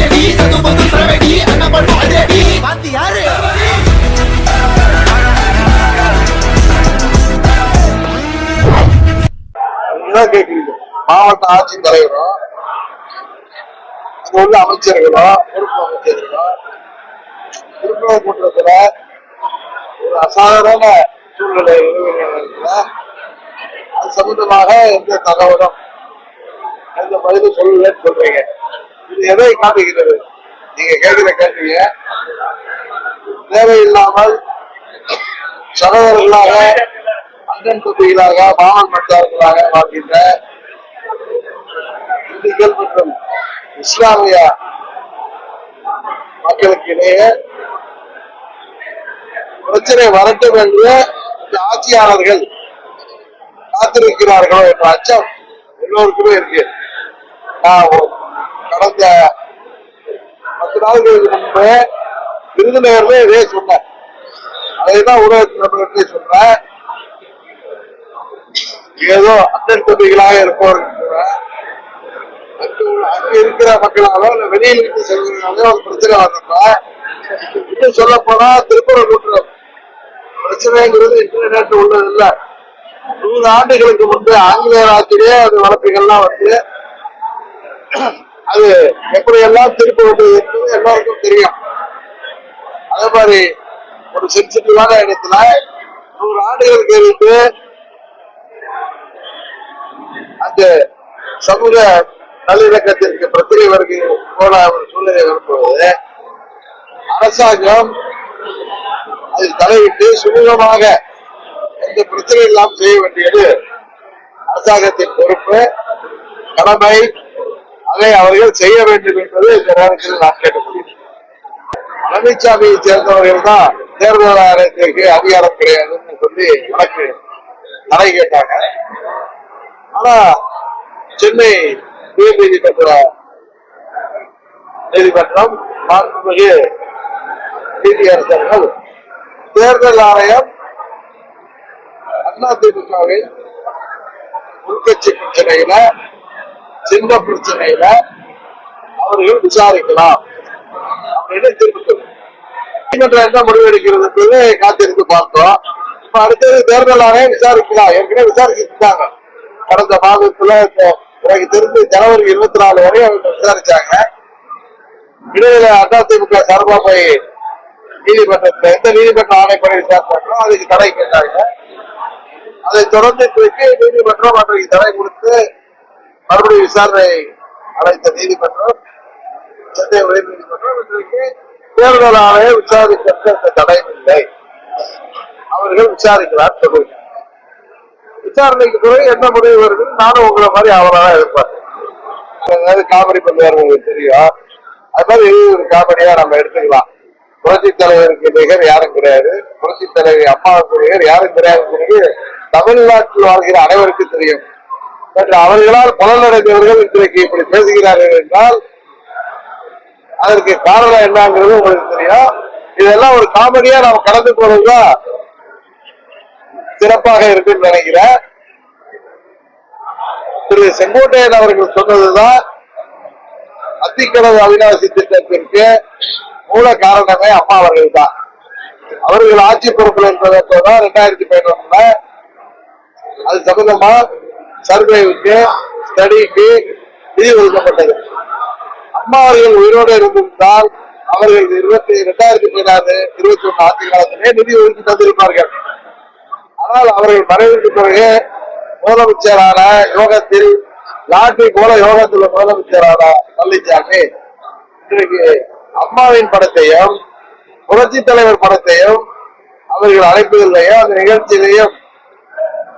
அதிரடி சத்து பத்து சரவெடி பாத்தி யாரு? என்ன கேக்குறீங்க? மாவட்ட ஆட்சித்தலைவரும் அங்க உள்ள அமைச்சர்களும் பொறுப்பு அமைச்சர்களும் திருப்பூர் கூட்டத்துல ஒரு அசாதாரண சூழ்நிலை நிலவுகிறதுல அது சம்பந்தமாக எந்த தகவலும் எந்த பதிலும் சொல்லலன்னு சொல்றீங்க. இது எதை காட்டுகிறது நீங்க கேட்கிற கேள்விய தேவையில்லாமல் சகோதரர்களாக அண்ணன் தொகுதிகளாக பாவன் மட்டார்களாக வாழ்கின்ற இந்துக்கள் மற்றும் இஸ்லாமிய மக்களுக்கு இடையே பிரச்சனை வரட்டும் என்று ஆட்சியாளர்கள் காத்திருக்கிறார்களோ என்ற அச்சம் எல்லோருக்குமே இருக்கு. நான் கடந்த பத்து நாட்களுக்கு முன்பு விருதுநகர்ல இதே சொன்னேன். அதைதான் ஊடகத்தில் நம்மகிட்ட சொன்னேன். ஏதோ அண்ணன் தம்பிகளாக இருப்பவர்கள் கூட அங்கு இருக்கிற மக்களாலோ இல்ல வெளியில் இருந்து செல்வர்களாலோ ஒரு பிரச்சனை வந்தப்ப இன்னும் சொல்ல போனா திருப்பூர் குற்றம் பிரச்சனைங்கிறது இன்டர்நெட் உள்ளது இல்லை நூறு ஆண்டுகளுக்கு முன்பு ஆங்கிலேயர் ஆட்சியிலே அது வழக்குகள்லாம் வந்து அது எப்படியெல்லாம் திருப்பி வந்தது என்பது எல்லாருக்கும் தெரியும். அதே மாதிரி ஒரு சென்சிட்டிவான இடத்துல நூறு ஆண்டுகளுக்கு இருந்து அந்த சமூக நல்லிணக்கத்திற்கு பிரச்சனை வருகை போன ஒரு சூழ்நிலை வரும்போது அரசாங்கம் அதில் தலையிட்டு சுமூகமாக எந்த பிரச்சனை இல்லாமல் செய்ய வேண்டியது அரசாங்கத்தின் பொறுப்பு கடமை அதை அவர்கள் செய்ய வேண்டும் என்பது இந்த நேரத்தில் நான் கேட்டுக்கொள்கிறேன் பழனிசாமியை சேர்ந்தவர்கள் தான் தேர்தல் ஆணையத்திற்கு அதிகாரம் கிடையாதுன்னு சொல்லி வழக்கு தடை கேட்டாங்க. ஆனா சென்னை உயர் நீதிமன்ற நீதிமன்றம் மாண்புமிகு நீதியரசர்கள் தேர்தல் ஆணையம் அதிமுகவின் உள்கட்சி பிரச்சனையில சின்ன பிரச்சனையில அவர்கள் விசாரிக்கலாம். அப்படின்னு நீதிமன்றம் என்ன முடிவு காத்திருந்து பார்த்தோம். இப்ப அடுத்தது தேர்தல் ஆணையம் விசாரிக்கலாம் ஏற்கனவே விசாரிச்சிருக்காங்க. கடந்த மாதத்துல இப்போ எனக்கு தெரிஞ்சு ஜனவரி இருபத்தி நாலு வரை அவங்க விசாரிச்சாங்க. இடையில அதிமுக சார்பா போய் நீதிமன்றத்துல எந்த நீதிமன்ற ஆணைப்படி விசாரிச்சாங்களோ அதுக்கு தடை கேட்டாங்க. அதை தொடர்ந்து நீதிமன்றம் அன்றைக்கு தடை கொடுத்து மறுபடியும் விசாரணை அழைத்த நீதிமன்றம் சென்னை உயர் நீதிமன்றம் இன்றைக்கு தேர்தல் ஆணையம் விசாரிக்க அந்த தடையும் இல்லை. அவர்கள் விசாரிக்கலாம் சொல்லுங்க விசாரணைக்கு பிறகு என்ன முடிவு வருது? நானும் உங்களை மாதிரி அவராக எதிர்பார்க்கிறேன். அதாவது காமெடி பண்ணுவார் உங்களுக்கு தெரியும். அது மாதிரி இது ஒரு காமெடியா நம்ம எடுத்துக்கலாம். புரட்சி தலைவருக்கு நிகர் யாரும் கிடையாது. புரட்சி தலைவர் அம்மாவுக்கு நிகர் யாரும் கிடையாது தமிழ்நாட்டில் வாழ்கிற அனைவருக்கும் தெரியும். அவர்களால் பலனடைந்தவர்கள் இன்றைக்கு இப்படி பேசுகிறார்கள் என்றால் அதற்கு காரணம் என்னங்கிறது உங்களுக்கு தெரியும். இதெல்லாம் ஒரு காமெடியா நாம கடந்து போறதுதான் சிறப்பாக இருக்குன்னு நினைக்கிறேன். திரு செங்கோட்டையன் அவர்கள் சொன்னதுதான் அத்திக்கடவு அவிநாசி திட்டத்திற்கு மூல காரணமே அம்மா அவர்கள் தான் அவர்கள் ஆட்சி பொறுப்பில் இருந்ததான் ரெண்டாயிரத்தி பதினொன்னுல அது சம்பந்தமா சர்வேவுக்கு ஸ்டடிக்கு நிதி ஒதுக்கப்பட்டது அம்மா அவர்கள் உயிரோடு இருந்திருந்தால் அவர்கள் இருபத்தி இரண்டாயிரத்தி பதினாறு இருபத்தி ஒன்று ஆட்சி காலத்திலே நிதி ஒதுக்கி தந்திருப்பார்கள். ஆனால் அவர்கள் மறைவுக்கு பிறகு முதலமைச்சரான யோகத்தில் லாட்டரி போல யோகத்தில் முதலமைச்சரான பழனிசாமி இன்றைக்கு அம்மாவின் படத்தையும் புரட்சி தலைவர் படத்தையும் அவர்கள் அழைப்பதில்லையோ அந்த நிகழ்ச்சியிலையும்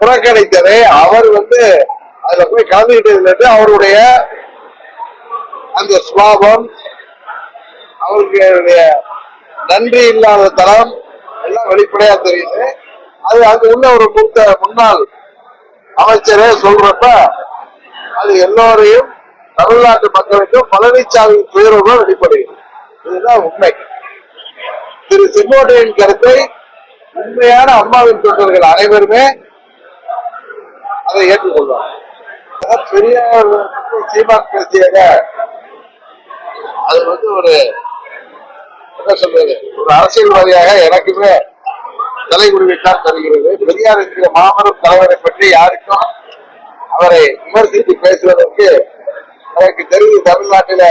புறக்கணித்ததை அவர் வந்து அதுல போய் கலந்துகிட்டது என்று அவருடைய அந்த சுவாபம் அவருடைய நன்றி இல்லாத தரம் எல்லாம் வெளிப்படையா தெரியுது. அது அங்க உள்ள ஒரு மூத்த முன்னாள் அமைச்சரே சொல்றப்ப அது எல்லோரையும் தமிழ்நாட்டு மக்களுக்கும் பழனிசாமி துயரோட வெளிப்படுகிறது. இதுதான் உண்மை. திரு செங்கோட்டையின் கருத்தை உண்மையான அம்மாவின் தொண்டர்கள் அனைவருமே அதை ஏற்றுக்கொள்வார். பெரிய சீமான் பேசியத அது வந்து ஒரு என்ன சொல்றது ஒரு அரசியல்வாதியாக எனக்குமே தலைகுருவித்தான் தருகிறது. பெரியார் என்கிற மாபெரும் தலைவரை பற்றி யாருக்கும் அவரை விமர்சித்து பேசுவதற்கு எனக்கு தெரிந்து தமிழ்நாட்டில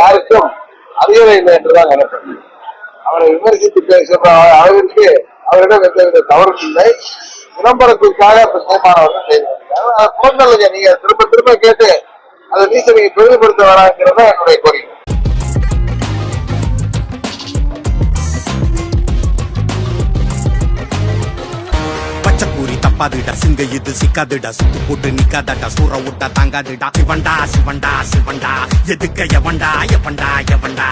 யாருக்கும் அறியவே இல்லை என்றுதான் நினைப்பேன் அவரை விமர்சித்து பேசுகிற அளவிற்கு அவரிடம் எந்தவித தவறும் இல்லை. விளம்பரத்துக்காக அந்த தீர்மானம் செய்திருக்காங்க. போன்றலைங்க நீங்க திரும்ப திரும்ப கேட்டு அதை நீங்க நீங்க பெரிதுபடுத்த வராங்கிறத என்னுடைய கோரிக்கை. தப்பாதுடா சிங்க இது சிக்காதுடா சுத்து போட்டு நிக்காதடா சூற விட்டா தாங்காதுடா. சிவண்டா சிவண்டா சிவண்டா எதுக்க எவண்டா எவண்டா எவண்டா